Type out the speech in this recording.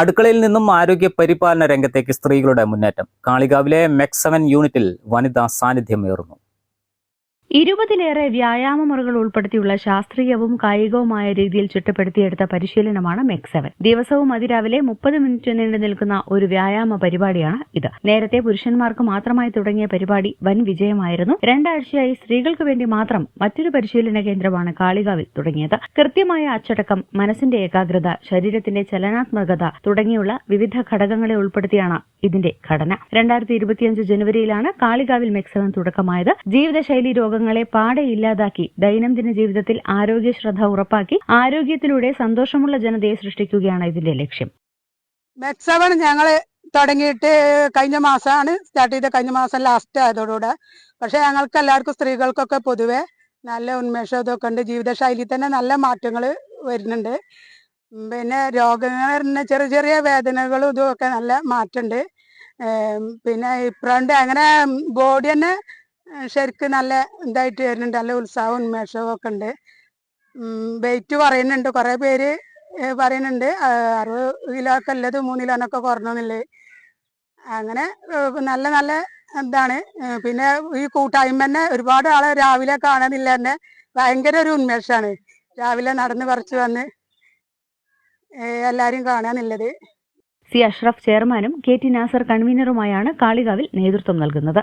അടുക്കളയിൽ നിന്നും ആരോഗ്യ പരിപാലന രംഗത്തേക്ക് സ്ത്രീകളുടെ മുന്നേറ്റം. കാളികാവിലെ മെക്സവൻ യൂണിറ്റിൽ വനിതാ സാന്നിധ്യമേറുന്നു. ഇരുപതിലേറെ വ്യായാമ മുറകൾ ഉൾപ്പെടുത്തിയുള്ള ശാസ്ത്രീയവും കായികവുമായ രീതിയിൽ ചിട്ടപ്പെടുത്തിയെടുത്ത പരിശീലനമാണ് മെക് സെവൻ. ദിവസവും അതിരാവിലെ മുപ്പത് മിനിറ്റ് നീണ്ടു നിൽക്കുന്ന ഒരു വ്യായാമ പരിപാടിയാണ് ഇത്. നേരത്തെ പുരുഷന്മാർക്ക് മാത്രമായി തുടങ്ങിയ പരിപാടി വൻ വിജയമായിരുന്നു. രണ്ടാഴ്ചയായി സ്ത്രീകൾക്ക് വേണ്ടി മാത്രം മറ്റൊരു പരിശീലന കേന്ദ്രമാണ് കാളികാവിൽ തുടങ്ങിയത്. കൃത്യമായ അച്ചടക്കം മനസ്സിന്റെ ഏകാഗ്രത ശരീരത്തിന്റെ ചലനാത്മകത തുടങ്ങിയുള്ള വിവിധ ഘടകങ്ങളെ ഉൾപ്പെടുത്തിയാണ് ഇതിന്റെ ഘടന. രണ്ടായിരത്തി ജനുവരിയിലാണ് കാളികാവിൽ മെക്സവൻ തുടക്കമായത്. ജീവിതശൈലി രോഗങ്ങളെ പാടെ ഇല്ലാതാക്കി ദൈനംദിന ജീവിതത്തിൽ ആരോഗ്യ ശ്രദ്ധ ഉറപ്പാക്കി ആരോഗ്യത്തിലൂടെ സന്തോഷമുള്ള ജനതയെ സൃഷ്ടിക്കുകയാണ് ഇതിന്റെ ലക്ഷ്യം. മെക്സവൺ ഞങ്ങൾ തുടങ്ങിയിട്ട് കഴിഞ്ഞ മാസമാണ് സ്റ്റാർട്ട് ചെയ്ത കഴിഞ്ഞ മാസം ലാസ്റ്റ് ആയതോടുകൂടെ. പക്ഷെ ഞങ്ങൾക്ക് എല്ലാവർക്കും സ്ത്രീകൾക്കൊക്കെ പൊതുവെ നല്ല ഉന്മേഷം ഇതൊക്കെ ഉണ്ട്. ജീവിതശൈലി തന്നെ നല്ല മാറ്റങ്ങൾ വരുന്നുണ്ട്. പിന്നെ രോഗങ്ങൾ തന്നെ ചെറിയ ചെറിയ വേദനകളും ഇതും ഒക്കെ നല്ല മാറ്റമുണ്ട്. പിന്നെ ഇപ്പഴുണ്ട് അങ്ങനെ ബോഡി തന്നെ ശരിക്കും നല്ല ഇതായിട്ട് വരുന്നുണ്ട്. നല്ല ഉത്സാഹവും ഉന്മേഷവും ഒക്കെ ഉണ്ട്. വെയിറ്റ് പറയുന്നുണ്ട് കുറെ പേര് പറയുന്നുണ്ട്. അറുപത് കിലോ ഒക്കെ ഉള്ളത് മൂന്ന് കിലോനൊക്കെ കുറഞ്ഞെന്നുള്ളത് അങ്ങനെ നല്ല നല്ല എന്താണ് പിന്നെ ഈ കൂട്ടായ്മ തന്നെ ഒരുപാട് ആളെ രാവിലെ കാണുന്നില്ല തന്നെ. ഭയങ്കര ഒരു ഉന്മേഷമാണ് രാവിലെ നടന്ന് പറിച്ചു വന്ന് എല്ലാരും കാണാനുള്ളത്. സി അഷ്റഫ് ചെയർമാനും കെ ടി നാസർ കൺവീനറുമായാണ് കാളികാവിൽ നേതൃത്വം നൽകുന്നത്.